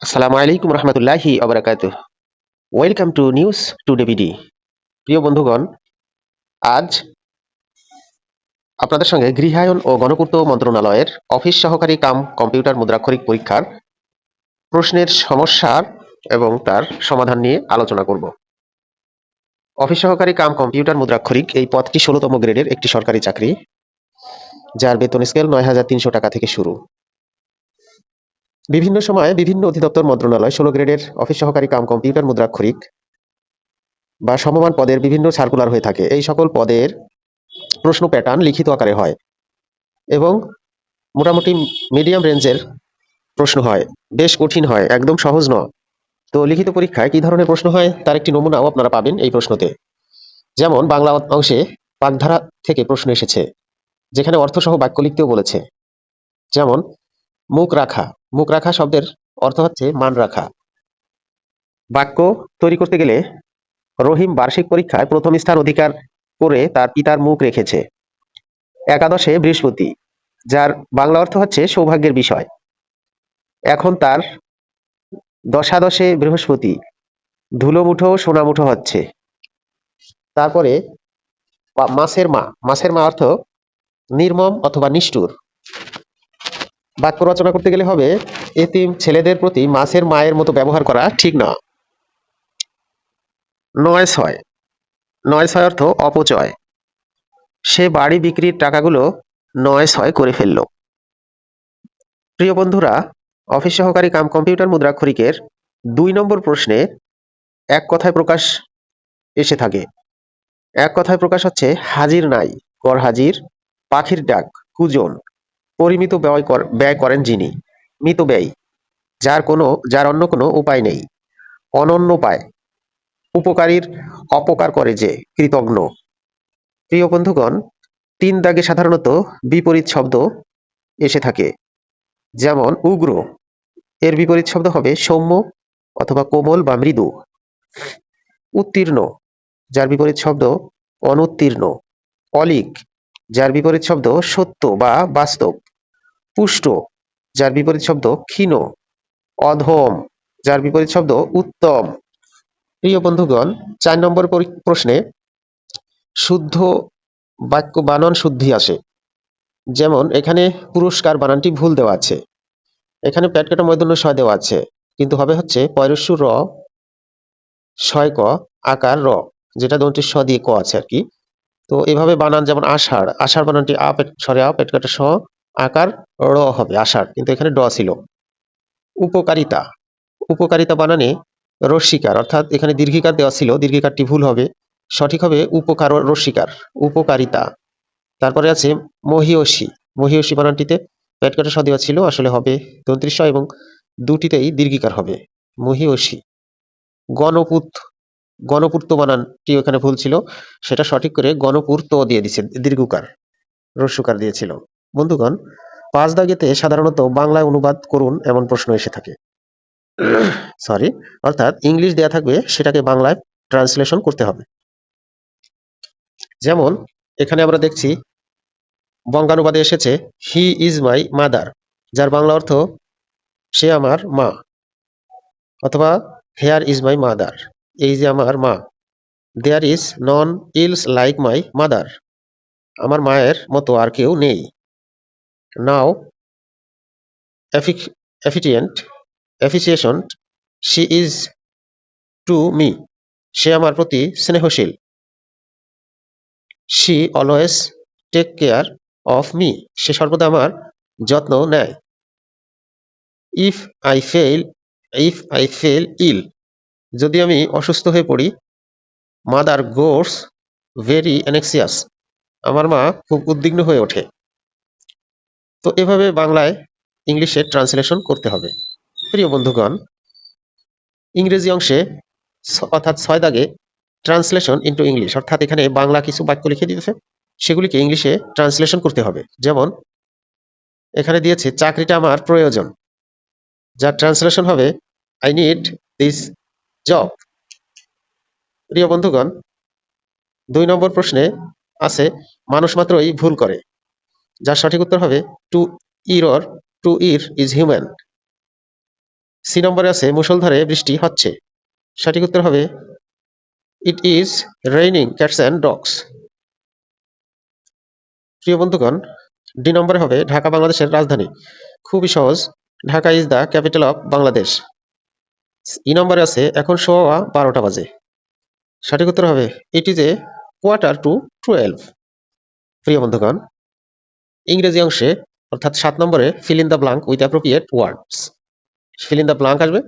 আসসালামু আলাইকুম রহমতুল্লাহি আবরাকাত welcome to news today BD প্রিয় বন্ধুগণ, আজ আপনাদের সঙ্গে গৃহায়ন ও গণপূর্ত মন্ত্রণালয়ের অফিস সহকারী কাম কম্পিউটার মুদ্রাক্ষরিক পরীক্ষার প্রশ্নের সমস্যার এবং তার সমাধান নিয়ে আলোচনা করব। অফিস সহকারী কাম কম্পিউটার মুদ্রাক্ষরিক এই পদটি ষোলোতম গ্রেডের একটি সরকারি চাকরি, যার বেতন স্কেল নয় হাজার তিনশো টাকা থেকে শুরু। বিভিন্ন সময়ে বিভিন্ন অধিদপ্তর মন্ত্রণালয় ষোলো গ্রেডের অফিস সহকারী কাম কম্পিউটার মুদ্রাক্ষরিক বা সমমান পদের বিভিন্ন সার্কুলার হয়ে থাকে। এই সকল পদের প্রশ্ন প্যাটার্ন লিখিত আকারে হয় এবং মোটামুটি মিডিয়াম রেঞ্জের প্রশ্ন হয়। বেশ কঠিন হয়, একদম সহজ নয়। তো লিখিত পরীক্ষায় কি ধরনের প্রশ্ন হয় তার একটি নমুনাও আপনারা পাবেন এই প্রশ্নতে। যেমন বাংলা অংশে বাগধারা থেকে প্রশ্ন এসেছে, যেখানে অর্থসহ বাক্য লিখতেও বলেছে। যেমন, মুখ রাখা মুখ রাখা শব্দের অর্থ হচ্ছে মান রাখা। বাক্য তৈরি করতে গেলে রহিম বার্ষিক পরীক্ষায় প্রথম স্থান অধিকার করে তার পিতার মুখ রেখেছে। একাদশে বৃহস্পতি, যার বাংলা অর্থ হচ্ছে সৌভাগ্যের বিষয়। এখন তার দশাদশে বৃহস্পতি ধুলো মুঠো সোনা মুঠো হচ্ছে। তারপরে মাসের মা মাসের মা অর্থ নির্মম অথবা নিষ্ঠুর। বাক্য রচনা করতে গেলে হবে, এতিম ছেলেদের প্রতি মাছের মায়ের মতো ব্যবহার করা ঠিক না। নয় ছয়। নয় ছয় অর্থ অপচয়। সে বাড়ি বিক্রির টাকাগুলো নয় ছয় করে ফেলল। প্রিয় বন্ধুরা, অফিস সহকারী কাম কম্পিউটার মুদ্রাক্ষরিকের দুই নম্বর প্রশ্নে এক কথায় প্রকাশ এসে থাকে। এক কথায় প্রকাশ হচ্ছে, হাজির নাই কর হাজির, পাখির ডাক, কুজন। পরিমিত ব্যয় কর- ব্যয় করেন যিনি। মিত ব্যয়, যার কোনো যার অন্য কোনো উপায় নেই। অনন্য পায় উপকারীর অপকার করে যে কৃতজ্ঞ। প্রিয় বন্ধুগণ, তিন দাগে সাধারণত বিপরীত শব্দ এসে থাকে। যেমন, উগ্র। এর বিপরীত শব্দ হবে সৌম্য অথবা কোমল বা মৃদু। উত্তীর্ণ, যার বিপরীত শব্দ অনুত্তীর্ণ। অলিক, যার বিপরীত শব্দ সত্য বা বাস্তব। পুষ্ট, যার বিপরীত শব্দ ক্ষীণ, অধম, যার বিপরীত শব্দ উত্তম। প্রিয় বন্ধুগণ, চার নম্বর প্রশ্নে শুদ্ধ বাক্য, বানান শুদ্ধি আসে। যেমন, এখানে পুরস্কার বানানটি ভুল দেওয়া আছে। এখানে প্যাটকাটা ময়দন্য ছয় দেওয়া আছে। কিন্তু হবে হচ্ছে পয়রস্যু র ছয় ক, আকার র, যেটা দন্তের স দিয়ে ক আছে আর কি। তো এভাবে বানান যেমন আষাঢ় আষাঢ় বানানটি আ পেট, সরে আ পেটকাটা স আকার র হবে আষাঢ় কিন্তু এখানে ড ছিল। উপকারিতা। উপকারিতা বানানে রস্বীকার অর্থাৎ এখানে দীর্ঘিকার দেওয়া ছিল, দীর্ঘিকারটি ভুল হবে। সঠিক হবে উপকার ও রস্বীকার উপকারিতা। তারপরে আছে মহিয়সী। মহিয়সী বানানটিতে পেটকাটা স দেওয়া ছিল, আসলে হবে দন্ত্রিশ এবং দুটিতেই দীর্ঘিকার হবে। মহিয়সী। গণপুত। গণপূর্ত বানানটি ওখানে ভুল ছিল। সেটা সঠিক করে গণপূর্ত দিয়ে দিছে, দীর্ঘকার, রস্যকার দিয়েছিল। বন্ধুগণ, পাঁচ দাগেতে সাধারণত বাংলায় অনুবাদ করুন এমন প্রশ্ন এসে থাকে। সরি অর্থাৎ ইংলিশ দেয়া থাকবে, সেটাকে বাংলায় ট্রান্সলেশন করতে হবে। যেমন, এখানে আমরা দেখছি, বঙ্গানুবাদে এসেছে হি ইজ মাই মাদার যার বাংলা অর্থ, সে আমার মা অথবা হেয়ার ইজ মাই মাদার এই যে আমার মা। There is none else like my mother আমার মায়ের মতো আর কেউ নেই। Now efficient affection she is to me সে আমার প্রতি স্নেহশীল। She always take care of me সে সর্বদা আমার যত্ন নেয়। If I fall if I fall ill যদি আমি অসুস্থ হয়ে পড়ি মাদার গোর্স ভেরি অ্যানেক্সিয়াস আমার মা খুব উদ্বিগ্ন হয়ে ওঠে। তো এভাবে বাংলায় ইংলিশে ট্রান্সলেশন করতে হবে। প্রিয় বন্ধুগণ, ইংরেজি অংশে অর্থাৎ ছয় দাগে ট্রান্সলেশন ইন্টু ইংলিশ অর্থাৎ এখানে বাংলা কিছু বাক্য লিখে দিয়েছে, সেগুলিকে ইংলিশে ট্রান্সলেশন করতে হবে। যেমন, এখানে দিয়েছে, চাকরিটা আমার প্রয়োজন। যার ট্রান্সলেশন হবে আই নিড দিস জব প্রিয় বন্ধুগণ, দুই নম্বর প্রশ্নে আছে, মানুষ মাত্রই ভুল করে। যার সঠিক উত্তর হবে to err or to err is human. C নম্বরে আছে মুষলধারে বৃষ্টি হচ্ছে। সঠিক উত্তর হবে, it is raining cats and dogs. প্রিয় বন্ধুগণ, ডি নম্বরে হবে, ঢাকা বাংলাদেশের রাজধানী। খুবই সহজ, Dhaka is the capital of Bangladesh. E নম্বরে আছে, এখন সোয়া বারোটা বাজে। সঠিক উত্তর হবে, it is a quarter to twelve. প্রিয় বন্ধুগণ ইংরেজি অংশে, অর্থাৎ সাত নম্বরে fill in the blank with appropriate words fill in the blank আসবে,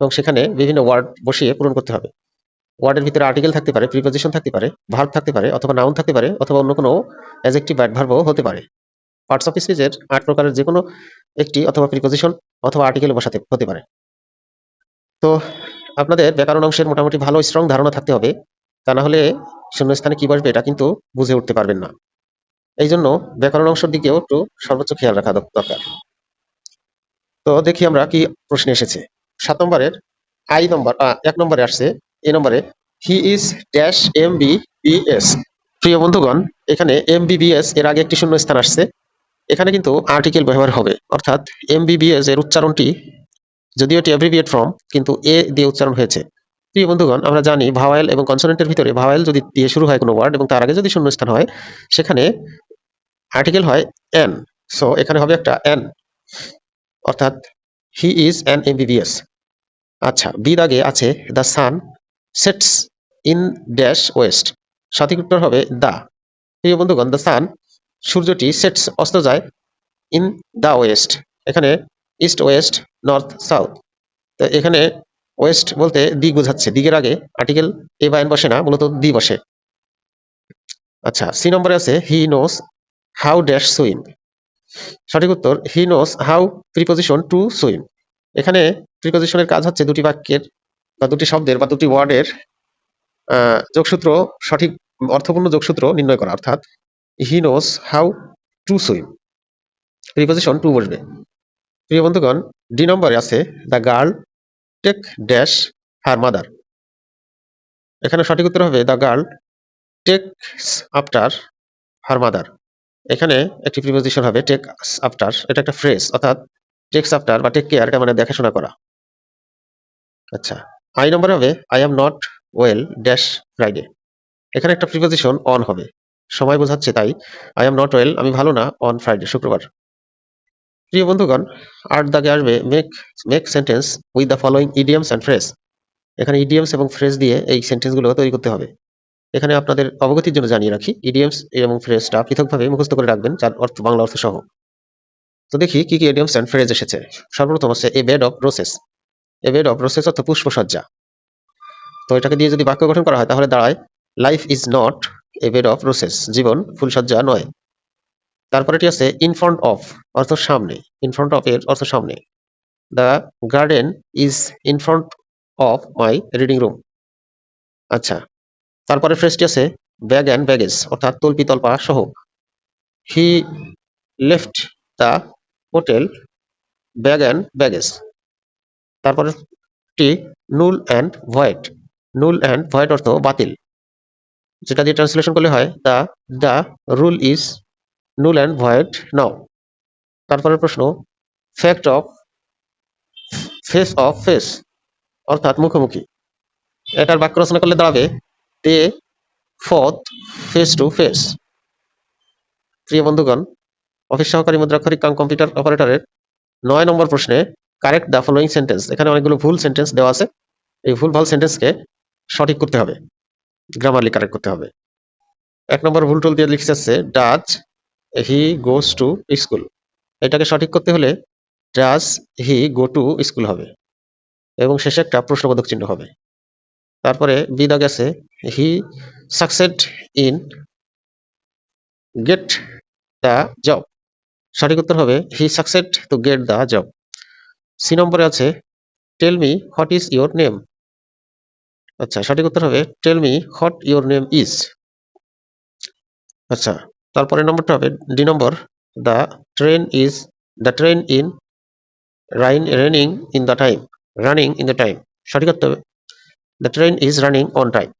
এবং সেখানে বিভিন্ন ওয়ার্ড বসিয়ে পূরণ করতে হবে। ওয়ার্ডের ভিতরে আর্টিকেল থাকতে পারে প্রিপোজিশন থাকতে পারে ভার্ব থাকতে পারে, অথবা নাউন থাকতে পারে, অথবা অন্য কোনো অ্যাজেক্টিভ অ্যাডভার্বও হতে পারে। পার্টস অফ স্পিচের আট প্রকারের যে কোনো একটি অথবা প্রিপোজিশন অথবা আর্টিকেল বসাতে, হতে পারে। তো আপনাদের ব্যাকরণ অংশের মোটামুটি ভালো স্ট্রং ধারণা থাকতে হবে। তা না হলে শূন্যস্থানে কি বসবে এটা কিন্তু বুঝে উঠতে পারবেন না। এই জন্য ব্যাকরণ অংশের দিকেও একটু সর্বোচ্চ খেয়াল রাখা দরকার। তো দেখি আমরা কি প্রশ্ন এসেছে। সাত নম্বরের আই নম্বর এক নম্বরে আসছে। এ নম্বরে, he is dash M B B S. প্রিয় বন্ধুগণ, এখানে এম এর আগে একটি শূন্য স্থান আসছে। এখানে কিন্তু আর্টিকেল ব্যবহার হবে। অর্থাৎ এম এর উচ্চারণটি, যদিও এটি অ্যাব্রিভিয়েট ফর্ম কিন্তু এ দিয়ে উচ্চারণ হয়েছে। প্রিয় বন্ধুগণ, আমরা জানি ভাওয়েল এবং কনসোনেন্টের ভিতরে ভাওয়েল যদি দিয়ে শুরু হয় কোনো ওয়ার্ড এবং তার আগে যদি শূন্যস্থান হয়, সেখানে আর্টিকেল হয় এন সো এখানে হবে একটা এন অর্থাৎ হি ইজ অ্যান এমবিবিএস আচ্ছা বি দাগে আছে the sun sets in dash west সঠিক উত্তর হবে দা প্রিয় বন্ধুগণ দ্য সান সূর্যটি সেটস অস্ত যায় ইন দা ওয়েস্ট এখানে ইস্ট ওয়েস্ট নর্থ সাউথ তো এখানে ওয়েস্ট বলতে দিক বোঝাচ্ছে। দিকের আগে আর্টিকেল এ বা এন বসে না, মূলত দি বসে। আচ্ছা সি নম্বরে আছে he knows how dash swim সঠিক উত্তর he knows how preposition to swim এখানে প্রিপোজিশনের কাজ হচ্ছে দুটি বাক্যের বা দুটি শব্দের বা দুটি ওয়ার্ডের যোগসূত্র, সঠিক অর্থপূর্ণ যোগসূত্র নির্ণয় করা, অর্থাৎ he knows how to swim preposition to বসবে প্রিয় বন্ধুগণ ডি নম্বরে আছে the girl take dash her mother এখানে সঠিক উত্তর হবে the girl takes after her mother এখানে একটি প্রিপোজিশন হবে টেক আফটার এটা একটা ফ্রেজ অর্থাৎ টেক্স আফটার বা টেক কেয়ার এটা মানে দেখাশোনা করা। আচ্ছা আই নম্বর হবে I am not well dash Friday এখানে একটা প্রিপোজিশন অন হবে। সময় বোঝাচ্ছে তাই আই এম নট ওয়েল আমি ভালো না অন ফ্রাইডে শুক্রবার। প্রিয় বন্ধুগণ, আট দাগে আসবে make make sentence with the following idioms and phrase এখানে ইডিয়ামস এবং ফ্রেজ দিয়ে এই সেন্টেন্সগুলো তৈরি করতে হবে। এখানে আপনাদের অবগতির জন্য জানিয়ে রাখি ইডিয়ামস এবং ফ্রেজটা পৃথকভাবে মুখস্থ করে রাখবেন, যার অর্থ বাংলা অর্থ সহ। তো দেখি, কি কি ইডিয়ামস অ্যান্ড ফ্রেজ এসেছে? সর্বপ্রথম হচ্ছে a bed of roses a bed of roses অর্থ পুষ্পসজ্জা। তো এটাকে দিয়ে যদি বাক্য গঠন করা হয়, তাহলে দাঁড়ায় life is not a bed of roses জীবন ফুলসজ্জা নয়। তারপর এটি আছে ইন ফ্রন্ট অফ অর্থ সামনে। ইন ফ্রন্ট অফ এর অর্থ সামনে। The garden is in front of my reading room আচ্ছা তারপরে ফ্রেজটি আছে ব্যাগ অ্যান্ড ব্যাগেজ, অর্থাৎ তল্পি, তল্পা সহ। He left the hotel bag and baggage. তারপরে টি null and void null and void অর্থ বাতিল। যেটা দিয়ে ট্রান্সলেশন করলে হয় the the rule is null and void now. তারপরের প্রশ্ন, fact of face of face, অর্থাৎ মুখোমুখি। এটার বাক্য রচনা করলে দাঁড়াবে they fought face to face প্রিয় বন্ধুগণ, অফিস সহকারী মুদ্রাক্ষরিক কাম কম্পিউটার অপারেটরের নয় নম্বর প্রশ্নে কারেক্ট দ্য ফলোয়িং সেন্টেন্স এখানে অনেকগুলো ভুল সেন্টেন্স দেওয়া আছে। এই ভুল ভালো সেন্টেন্সকে সঠিক করতে হবে গ্রামারলি কারেক্ট করতে হবে। এক নম্বর ভুল টুল দিয়ে লিখে যাচ্ছে does he goes to school এটাকে সঠিক করতে হলে does he go to school হবে। এবং শেষে একটা প্রশ্নবোধক চিহ্ন হবে। তারপরে বিদা গেছে he succeed in get the job সঠিক উত্তর হবে he succeed to get the job C নম্বরে আছে tell me what is your name আচ্ছা সঠিক উত্তর হবে tell me what your name is আচ্ছা তারপরে নম্বরটা হবে D number the train is the train in rain running in the time running in the time সঠিক উত্তর the train is running on time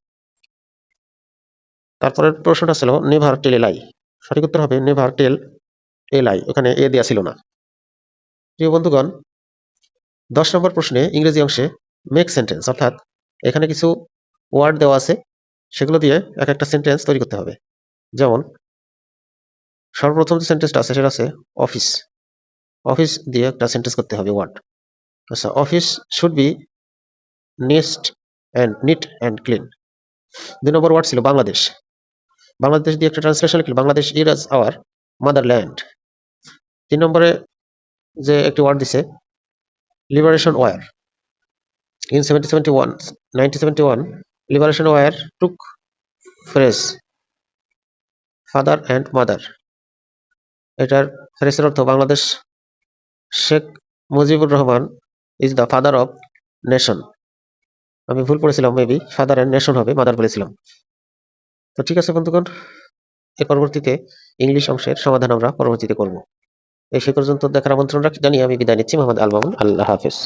তারপরের প্রশ্নটা ছিল নেভার টেল এ লাই সঠিক উত্তর হবে নেভার টেল এ লাই ওখানে এ দেওয়া ছিল না। প্রিয় বন্ধুগণ, দশ নম্বর প্রশ্নে ইংরেজি অংশে মেক সেন্টেন্স অর্থাৎ এখানে কিছু ওয়ার্ড দেওয়া আছে, সেগুলো দিয়ে এক একটা সেন্টেন্স তৈরি করতে হবে। যেমন, সর্বপ্রথম যে সেন্টেন্সটা আছে, সেটা আছে অফিস অফিস দিয়ে একটা সেন্টেন্স করতে হবে ওয়ার্ড আচ্ছা office should be nest and neat and clean দুই নম্বর ওয়ার্ড ছিল বাংলাদেশ বাংলাদেশ দিয়ে একটা ট্রান্সলেশন লিখলে বাংলাদেশ ইজ আওয়ার মাদারল্যান্ড তিন নম্বরে যে একটি ওয়ার্ড দিছে liberation war in seventy seventy one ninety seventy one liberation war took phrase father and mother এটার ফ্রেসের অর্থ, Bangladesh Sheikh Mujibur Rahman is the father of nation আমি ভুল পড়েছিলাম মেবি অ্যান্ড নেশন হবে মাদার বলেছিলাম। তো ঠিক আছে বন্ধুগণ, এ পরবর্তীতে ইংলিশ অংশের সমাধান আমরা পরবর্তীতে করব। এই সে পর্যন্ত দেখার আমন্ত্রণ রাখি, জানিয়ে আমি বিদায় নিচ্ছি। মোহাম্মদ আল আল্লাহ হাফেজ।